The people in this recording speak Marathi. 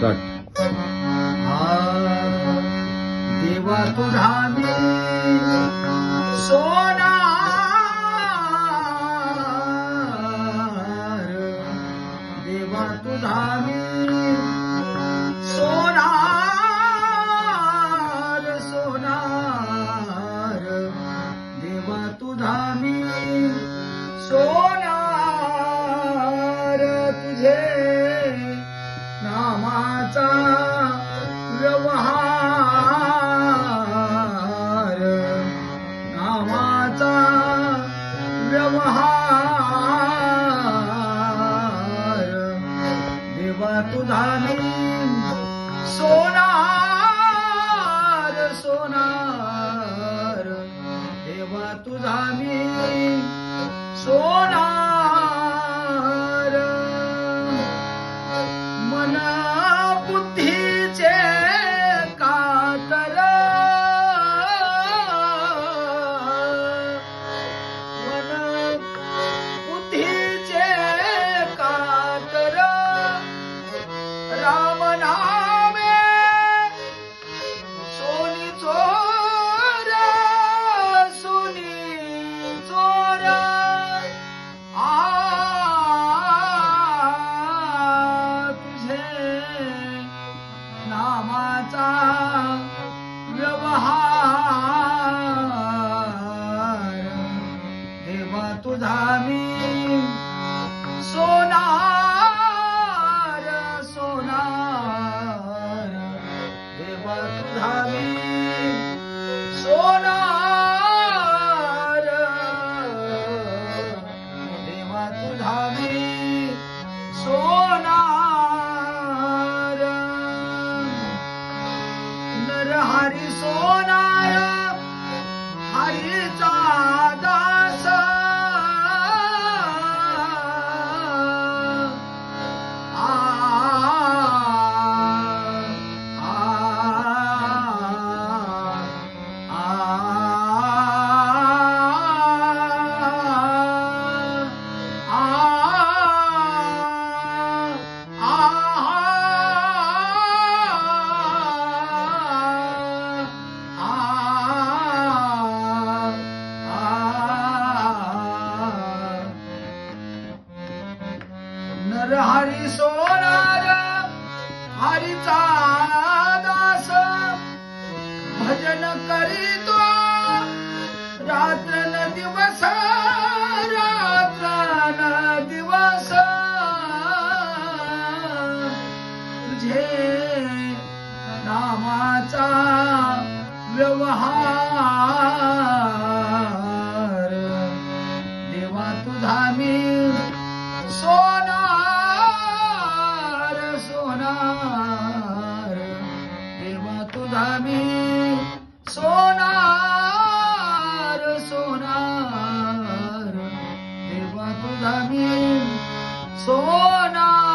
स्टार्ट देवा तुझा सोना देवा तुझा सोना तुझा मी सोनार. मन बुद्धीचे कातर मन बुद्धीचे कातर रामना देवा तुझा मी सोनार. देवा तुझा मी सोनार. नरहरी सोनार. हरीचा नरहरी सोनार हरीचा दास भजन करीतो रात्र न दिवस रात्र न दिवस. तुझे नामाचा व्यवहार देवा तुझा मी सोनार सोनार देवा तुझा मी सोनार